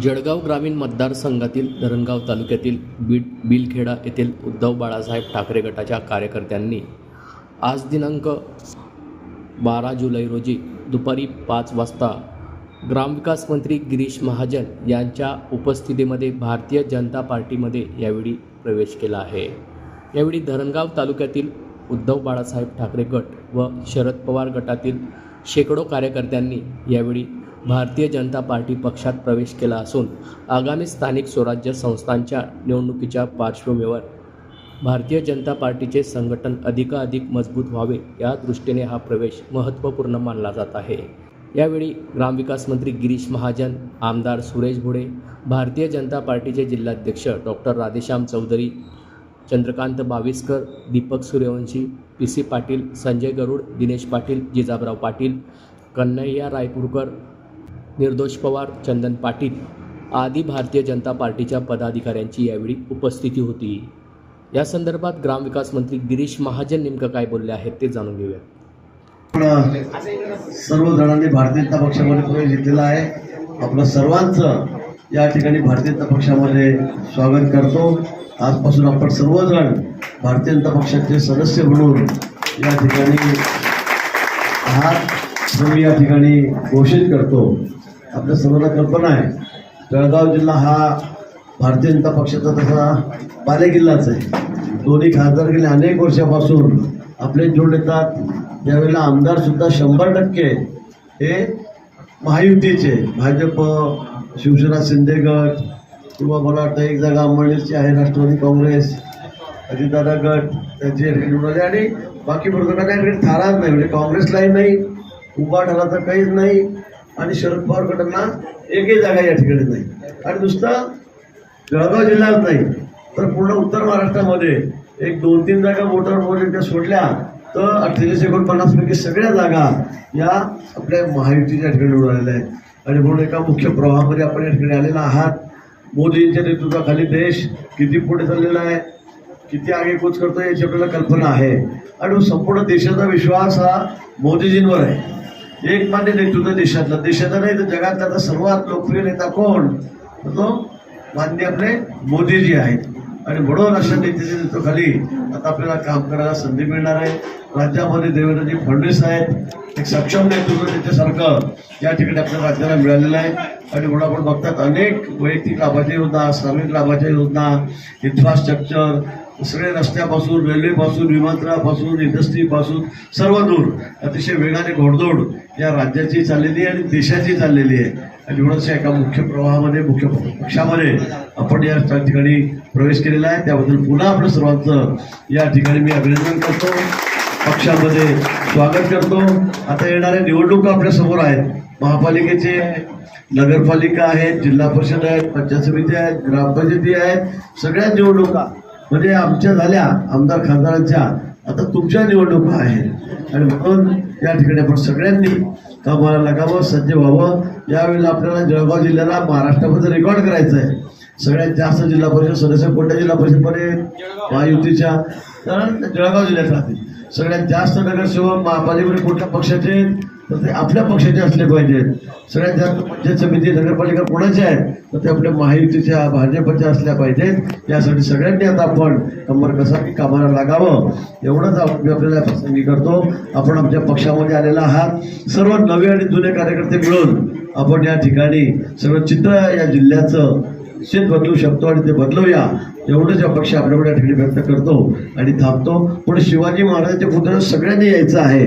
जळगाव ग्रामीण मतदारसंघातील धरणगाव तालुक्यातील बीड बिलखेडा येथील उद्धव बाळासाहेब ठाकरे गटाच्या कार्यकर्त्यांनी आज दिनांक बारा जुलै रोजी दुपारी पाच वाजता ग्रामविकास मंत्री गिरीश महाजन यांच्या उपस्थितीमध्ये भारतीय जनता पार्टीमध्ये यावेळी प्रवेश केला आहे. यावेळी धरणगाव तालुक्यातील उद्धव बाळासाहेब ठाकरे गट व शरद पवार गटातील शेकडो कार्यकर्त्यांनी यावेळी भारतीय जनता पार्टी पक्षात प्रवेश केला असून आगामी स्थानिक स्वराज्य संस्थांच्या निवडणुकीच्या पार्श्वभूमीवर भारतीय जनता पार्टीचे संघटन अधिकाधिक मजबूत व्हावे या दृष्टीने हा प्रवेश महत्त्वपूर्ण मानला जात आहे. यावेळी ग्रामविकास मंत्री गिरीश महाजन आमदार सुरेश भुडे भारतीय जनता पार्टीचे जिल्हाध्यक्ष doctor Radheshyam Chaudhari Chandrakant Baviskar Deepak Suryavanshi P C Patil Sanjay Garud Dinesh Patil Jijabrao Patil Kanhaiya Raipurkar Nirdosh Pawar Chandan Patil आदी भारतीय जनता पार्टीच्या पदाधिकाऱ्यांची यावेळी उपस्थिती होती. या संदर्भात ग्रामविकास मंत्री गिरीश महाजन नेमकं काय बोलले आहेत ते जाणून घेऊया सर्व जणांनी भारतीय जनता पक्षामध्ये प्रवेश घेतलेला आहे. आपलं सर्वांचं या ठिकाणी भारतीय जनता पक्षामध्ये स्वागत करतो. आजपासून आपण सर्वजण भारतीय जनता पक्षाचे सदस्य म्हणून या ठिकाणी आहात. मी या ठिकाणी घोषित करतो. आपल्या सर्वांना कल्पना आहे. जळगाव जिल्हा हा भारतीय जनता पक्षाचा तसा बालेकिल्लाच आहे. दोन्ही खासदार गेले अनेक वर्षापासून. आपले जोड येतात ज्यावेळेला आमदारसुद्धा शंभर टक्के हे महायुतीचे भाजप शिवसेना शिंदे गट किंवा मला वाटतं एक जागा अंबाणीची आहे राष्ट्रवादी काँग्रेस अजितदादा गट त्यांचे रेट आणि बाकी प्रकारचा काही रेट थाराच नाही. म्हणजे काँग्रेसलाही नाही. उभा ठरला तर काहीच नाही. आणि शरद पवार गटांना एकही जागा या ठिकाणी नाही. आणि नुसतं जळगाव जिल्ह्यात नाही तर पूर्ण उत्तर महाराष्ट्रामध्ये एक दोन तीन जागा मोटर वगैरे सोडल्या तर अठ्ठेचाळीस एकोणपन्नास पैकी सगळ्या जागा या आपल्या महायुतीच्या ठिकाणी निवडून आलेल्या आहेत. आणि म्हणून एका मुख्य प्रवाहामध्ये आपण या ठिकाणी आलेला आहात. मोदींच्या नेतृत्वाखाली देश किती पुढे चाललेला आहे किती आगेकूच करतो याची आपल्याला कल्पना आहे. आणि संपूर्ण देशाचा विश्वास हा मोदीजींवर आहे. एक मान्य नेतृत्व देशातला. देशाचा नाही तर जगातला आता सर्वात लोकप्रिय नेता कोण? तर तो मान्य आपले मोदीजी आहेत. आणि म्हणून अशा नेत्याच्या नेतृत्वाखाली आता आपल्याला काम करायला संधी मिळणार आहे. राज्यामध्ये देवेंद्रजी फडणवीस आहेत. एक सक्षम नेतृत्व त्याच्यासारखं या ठिकाणी आपल्या राज्याला मिळालेलं आहे. आणि म्हणून आपण बघतात अनेक वैयक्तिक लाभाच्या योजना श्रमिक लाभाच्या योजना इन्फ्रास्ट्रक्चर सगळे रस्त्यापासून रेल्वेपासून विमानतळापासून इंडस्ट्रीपासून सर्व दूर अतिशय वेगाने घोडदौड या राज्याची चाललेली आहे आणि देशाची चाललेली आहे. आणि म्हणूनच एका मुख्य प्रवाहामध्ये मुख्य पक्षामध्ये आपण या ठिकाणी प्रवेश केलेला आहे. त्याबद्दल पुन्हा आपलं सर्वांचं या ठिकाणी मी अभिनंदन करतो. पक्षामध्ये स्वागत करतो. आता येणाऱ्या निवडणुका आपल्यासमोर आहेत. महापालिकेचे नगरपालिका आहेत जिल्हा परिषद आहेत पंचायत समिती आहेत ग्रामपंचायती आहेत. सगळ्या निवडणुका म्हणजे आमच्या झाल्या आमदार खासदारांच्या. आता तुमच्या निवडणुका आहेत. आणि म्हणून या ठिकाणी आपण सगळ्यांनी कामाला लागावं सज्ज व्हावं. यावेळेला आपल्याला जळगाव जिल्ह्याला महाराष्ट्रामध्ये रेकॉर्ड करायचं आहे. सगळ्यात जास्त जिल्हा परिषद सदस्य कोणत्या जिल्हा परिषदमध्ये? महायुतीच्या. कारण जळगाव जिल्ह्यात राहतील. सगळ्यात जास्त नगरसेवक महापालिकेमध्ये कुठल्या पक्षाचे तर ते आपल्या पक्षाचे असले पाहिजेत सगळ्यात जास्त पंचायत समिती नगरपालिका कोणाच्या आहेत तर ते आपल्या महायुतीच्या भाजपच्या असल्या पाहिजेत. यासाठी सगळ्यांनी आता आपण कंबर कसा की कामाला लागावं एवढंच आपण मी आपल्याला प्रसंगी करतो. आपण आमच्या पक्षामध्ये आलेला आहात. सर्व नवे आणि जुने कार्यकर्ते मिळून आपण या ठिकाणी सर्व चित्र या जिल्ह्याचं निश्चित बदलू शकतो आणि ते बदलूया. एवढंच अपेक्षा आपल्याकडे या ठिकाणी व्यक्त करतो आणि थांबतो. पण शिवाजी महाराजांच्या पुतळ्यात सगळ्यांनी यायचं आहे.